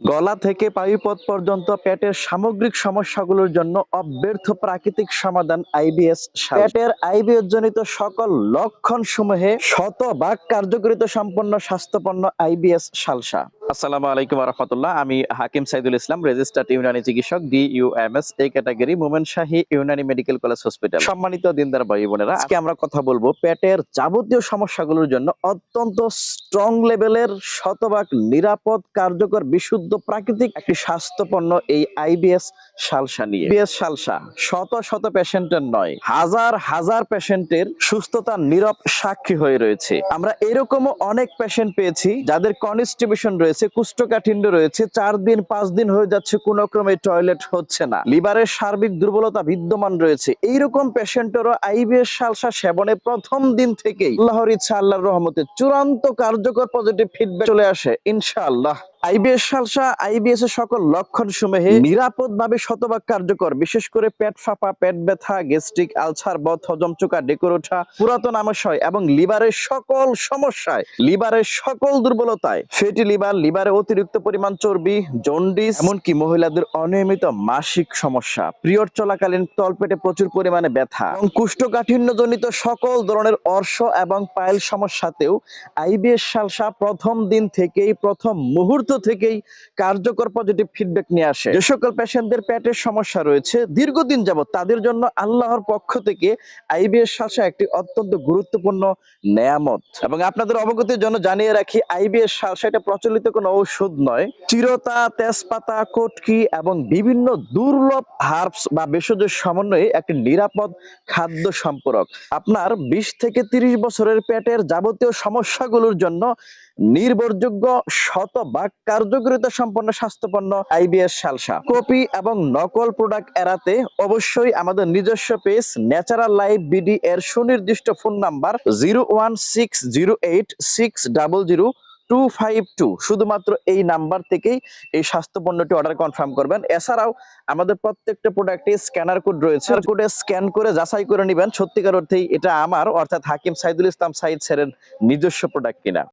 গলা থেকে পায়ুপথ পর্যন্ত পেটের সামগ্রিক সমস্যাগুলোর জন্য অব্যর্থ প্রাকৃতিক সমাধান আইবিএস পেটের আইবিএস জনিত সকল লক্ষণ সমূহে শত শতভাগ কার্যকরিতা সম্পন্ন স্বাস্থ্যপন্ন আইবিএস সালসা। আসসালামু আলাইকুম রহমতুল্লাহ। আমি হাকিম সাইদুল ইসলাম, রেজিস্টার্ড ইউনানি চিকিৎসক ডি ইউএমএস এই category Momen Shahi Unani medical college hospital. সম্মানিত দিনদার ভাই বোনেরা, আজকে আমরা কথা বলব পেটের যাবতীয় সমস্যাগুলোর জন্য অত্যন্ত স্ট্রং লেভেলের শতভাগ নিরাপদ, কার্যকর, বিশুদ্ধ, প্রাকৃতিক একটি স্বাস্থ্যপন্ন এই আইবিএস সালসা নিয়ে। আইবিএস সালসা শত শত পেশেন্টের নয়, হাজার হাজার পেশেন্টের সুস্থতার নীরব সাক্ষী হয়ে রয়েছে। আমরা এরকমও অনেক পেশেন্ট পেয়েছি যাদের কনস্টিবিউশন রয়েছে কুষ্ঠকাঠিন্য রয়েছে, চার দিন, পাঁচ দিন হয়ে যাচ্ছে কোনো ক্রমে টয়লেট হচ্ছে না। লিভারের সার্বিক দুর্বলতা বিদ্যমান রয়েছে। এইরকম পেশেন্টেরও আইবিএস সালসা সেবনে প্রথম দিন থেকেই। আল্লাহর ইচ্ছা, আল্লাহর রহমতে চূড়ান্ত কার্যকর পজিটিভ ফিডব্যাক চলে আসে, ইনশাআল্লাহ। আইবিএস সালসা আইবিএস এর সকল লক্ষণ সমূহে নিরাপদ ভাবে শতভাগ কার্যকর বিশেষ করে পেট ফাঁপা পেট ব্যথা গ্যাস্ট্রিক আলসার বথ হজম চোকা ডেকোর ওঠা পুরাতন আমাশয় এবং লিভারের সকল সমস্যায় লিভারের সকল দুর্বলতায় ফেটি লিভার লিভারে অতিরিক্ত পরিমাণ চর্বি জন্ডিস এমনকি মহিলাদের অনিয়মিত মাসিক সমস্যা পিরিয়ড চলাকালীন তলপেটে প্রচুর পরিমাণে ব্যথা এবং কুষ্ঠকাঠিন্যজনিত সকল ধরনের অর্শ এবং পায়েল সমস্যাতেও আইবিএস সালসা প্রথম দিন থেকেই প্রথম মুহূর্ত থেকেই কার্যকর পজিটিভ ফিডব্যাক নিয়ে আসে। যে সকল পেশেন্টদের পেটের সমস্যা রয়েছে, দীর্ঘদিন যাবত তাদের জন্য আল্লাহর পক্ষ থেকে আইবিএস সালসা একটি অত্যন্ত গুরুত্বপূর্ণ নেয়ামত। এবং আপনাদের অবগতির জন্য জানিয়ে রাখি আইবিএস সালসা এটা প্রচলিত কোনো ঔষধ নয়। চিরতা, তেজপাতা, কটকি এবং বিভিন্ন দুর্লভ হার্বস বা ভেষজ সমন্বয়ে একটি নিরাপদ খাদ্য সম্পূরক। আপনার বিশ থেকে তিরিশ বছরের পেটের যাবতীয় সমস্যাগুলোর জন্য নির্ভরযোগ্য শত শতভাগ কার্যকরিতা সম্পন্ন স্বাস্থ্যপন্ন আইবিএস, সালসা। কপি এবং নকল প্রোডাক্ট এড়াতে অবশ্যই আমাদের নিজস্ব পেজ ন্যাচারাল লাইফ বিডি এর সুনির্দিষ্ট phone number zero one six zero eight six double zero two five two. শুধুমাত্র এই নাম্বার থেকেই এই স্বাস্থ্য পণ্যটি অর্ডার কনফার্ম করবেন। এছাড়াও আমাদের প্রত্যেকটা প্রোডাক্টে স্ক্যানার কোড রয়েছে। কোডে স্ক্যান করে যাচাই করে নেবেন সত্যিকার অর্থেই এটা আমার, অর্থাৎ হাকিম সাইদুল ইসলাম সাইদ স্যারের নিজস্ব প্রোডাক্ট কিনা।